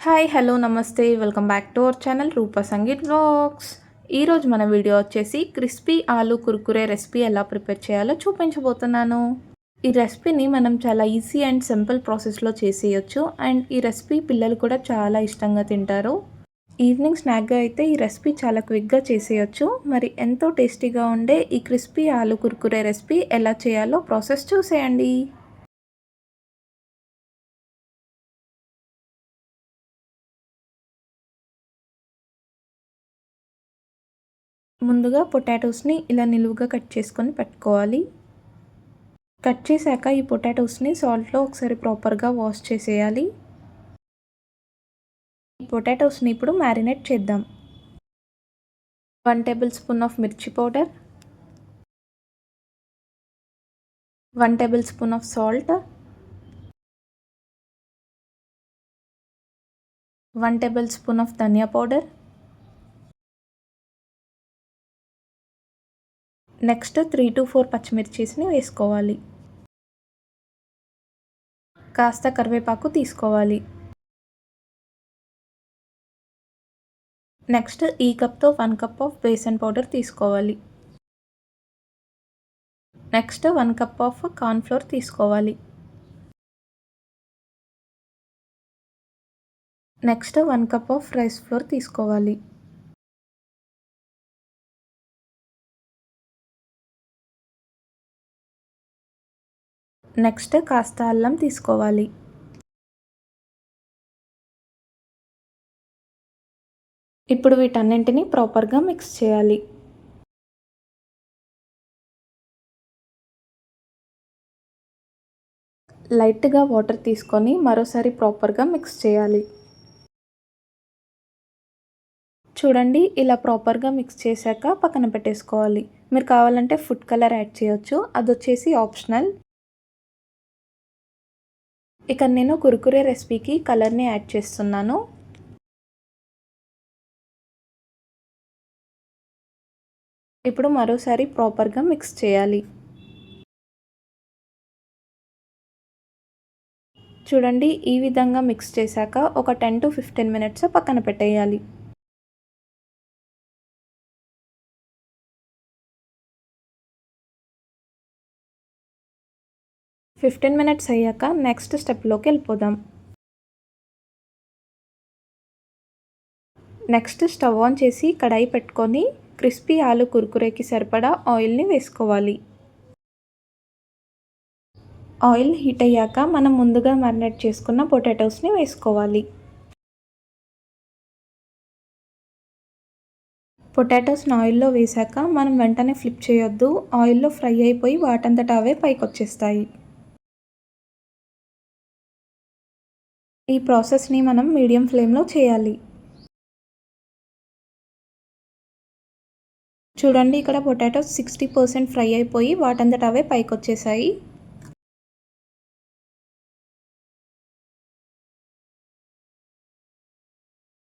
Hi hello నమస్తే. Welcome back to our channel Rupa Sangeet vlogs ఈరోజు మన video వచ్చేసి క్రిస్పీ ఆలు కుర్కురే రెసిపీ ఎలా ప్రిపేర్ చేయాలో చూపించబోతున్నాను. ఈ రెసిపీని మనం చాలా ఈజీ అండ్ సింపుల్ ప్రాసెస్లో చేసేయచ్చు. అండ్ ఈ రెసిపీ పిల్లలు కూడా చాలా ఇష్టంగా తింటారు. ఈవినింగ్ స్నాక్గా అయితే ఈ రెసిపీ చాలా క్విక్గా చేసేయచ్చు. మరి ఎంతో టేస్టీగా ఉండే ఈ క్రిస్పీ ఆలు కుర్కురే రెసిపీ ఎలా చేయాలో ప్రాసెస్ చూసేయండి. ముందుగా పొటాటోస్ని ఇలా నిలువుగా కట్ చేసుకొని పెట్టుకోవాలి. కట్ చేశాక ఈ పొటాటోస్ని సాల్ట్లో ఒకసారి ప్రాపర్గా వాష్ చేసేయాలి. ఈ పొటాటోస్ని ఇప్పుడు మ్యారినేట్ చేద్దాం. వన్ టేబుల్ స్పూన్ ఆఫ్ మిర్చి powder. One tablespoon of salt. One tablespoon of dhaniya powder. Next three to four పచ్చిమిర్చిస్ని వేసుకోవాలి. కాస్త కరివేపాకు తీసుకోవాలి. నెక్స్ట్ ఈ కప్తో one cup of besan powder తీసుకోవాలి. Next one cup of cornflour తీసుకోవాలి. Next one cup of rice flour తీసుకోవాలి. Next కాస్త అల్లం తీసుకోవాలి. ఇప్పుడు వీటన్నింటినీ ప్రాపర్గా మిక్స్ చేయాలి. లైట్గా వాటర్ తీసుకొని మరోసారి ప్రాపర్గా మిక్స్ చేయాలి. చూడండి ఇలా ప్రాపర్గా మిక్స్ చేశాక పక్కన పెట్టేసుకోవాలి. మీరు కావాలంటే ఫుడ్ కలర్ యాడ్ చేయొచ్చు. అది వచ్చేసి ఆప్షనల్. ఇక నేను కురుకురే రెసిపీకి కలర్ని యాడ్ చేస్తున్నాను. ఇప్పుడు మరోసారి ప్రాపర్గా మిక్స్ చేయాలి. చూడండి ఈ విధంగా మిక్స్ చేశాక ఒక టెన్ టు ఫిఫ్టీన్ మినిట్స్ పక్కన పెట్టేయాలి. ఫిఫ్టీన్ మినిట్స్ అయ్యాక నెక్స్ట్ స్టెప్లోకి వెళ్ళిపోదాం. నెక్స్ట్ స్టవ్ ఆన్ చేసి కడాయి పెట్టుకొని క్రిస్పీ ఆలు కుర్కురేకి సరిపడా ఆయిల్ని వేసుకోవాలి. ఆయిల్ హీట్ అయ్యాక మనం ముందుగా మ్యారినేట్ చేసుకున్న పొటాటోస్ని వేసుకోవాలి. పొటాటోస్ని ఆయిల్లో వేశాక మనం వెంటనే ఫ్లిప్ చేయొద్దు. ఆయిల్లో ఫ్రై అయిపోయి వాటంతట అవే పైకి వచ్చేస్తాయి ఈ ప్రాసెస్ని మనం మీడియం ఫ్లేమ్లో చేయాలి. చూడండి ఇక్కడ పొటాటోస్ సిక్స్టీ పర్సెంట్ ఫ్రై అయిపోయి వాటంతట అవే పైకి వచ్చేసాయి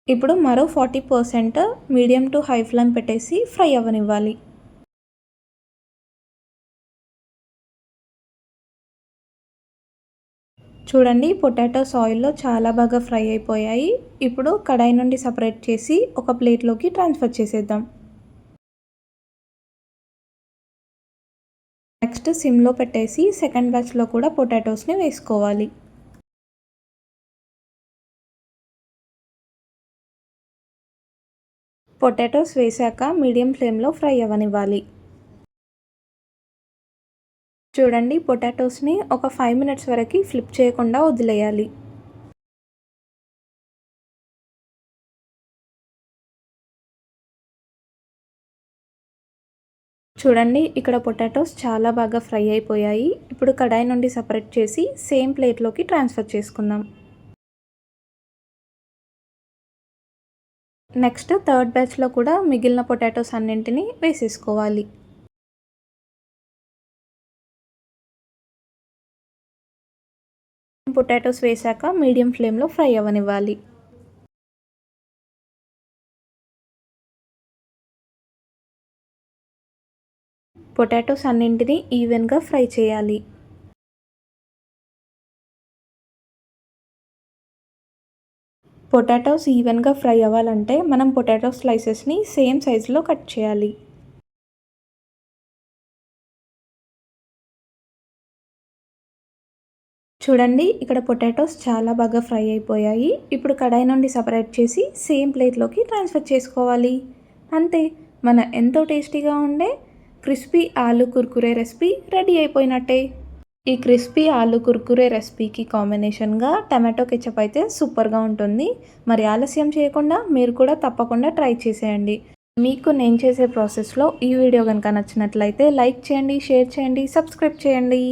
ఇప్పుడు మరో forty percent medium to high flame పెట్టేసి ఫ్రై అవ్వనివ్వాలి. చూడండి పొటాటోస్ ఆయిల్లో చాలా బాగా ఫ్రై అయిపోయాయి. ఇప్పుడు కడాయి నుండి సపరేట్ చేసి ఒక ప్లేట్లోకి ట్రాన్స్ఫర్ చేసేద్దాం. నెక్స్ట్ సిమ్లో పెట్టేసి సెకండ్ బ్యాచ్లో కూడా పొటాటోస్ని వేసుకోవాలి. పొటాటోస్ వేశాక మీడియం ఫ్లేమ్లో ఫ్రై అవ్వనివ్వాలి. చూడండి పొటాటోస్ని ఒక ఫైవ్ మినిట్స్ వరకు ఫ్లిప్ చేయకుండా వదిలేయాలి. చూడండి ఇక్కడ పొటాటోస్ చాలా బాగా ఫ్రై అయిపోయాయి. ఇప్పుడు కడాయి నుండి సపరేట్ చేసి సేమ్ ప్లేట్లోకి ట్రాన్స్ఫర్ చేసుకుందాం. నెక్స్ట్ థర్డ్ బ్యాచ్లో కూడా మిగిలిన పొటాటోస్ అన్నింటినీ వేసేసుకోవాలి. పొటాటోస్ వేశాక మీడియం ఫ్లేమ్లో ఫ్రై అవ్వనివ్వాలి. పొటాటోస్ అన్నింటినీ ఈవెన్గా ఫ్రై చేయాలి. పొటాటోస్ ఈవెన్గా ఫ్రై అవ్వాలంటే మనం పొటాటో స్లైసెస్ని సేమ్ సైజులో కట్ చేయాలి. చూడండి ఇక్కడ పొటాటోస్ చాలా బాగా ఫ్రై అయిపోయాయి. ఇప్పుడు కడాయి నుండి సపరేట్ చేసి సేమ్ ప్లేట్లోకి ట్రాన్స్ఫర్ చేసుకోవాలి. అంతే మన ఎంతో టేస్టీగా ఉండే క్రిస్పీ ఆలు కుర్కురే రెసిపీ రెడీ అయిపోయినట్టే. ఈ క్రిస్పీ ఆలు కుర్కురే రెసిపీకి కాంబినేషన్గా టమాటో కెచప్ అయితే సూపర్గా ఉంటుంది. మరి ఆలస్యం చేయకుండా మీరు కూడా తప్పకుండా ట్రై చేసేయండి. మీకు నేను చేసే ప్రాసెస్లో ఈ వీడియో కనుక నచ్చినట్లయితే లైక్ చేయండి షేర్ చేయండి సబ్స్క్రైబ్ చేయండి.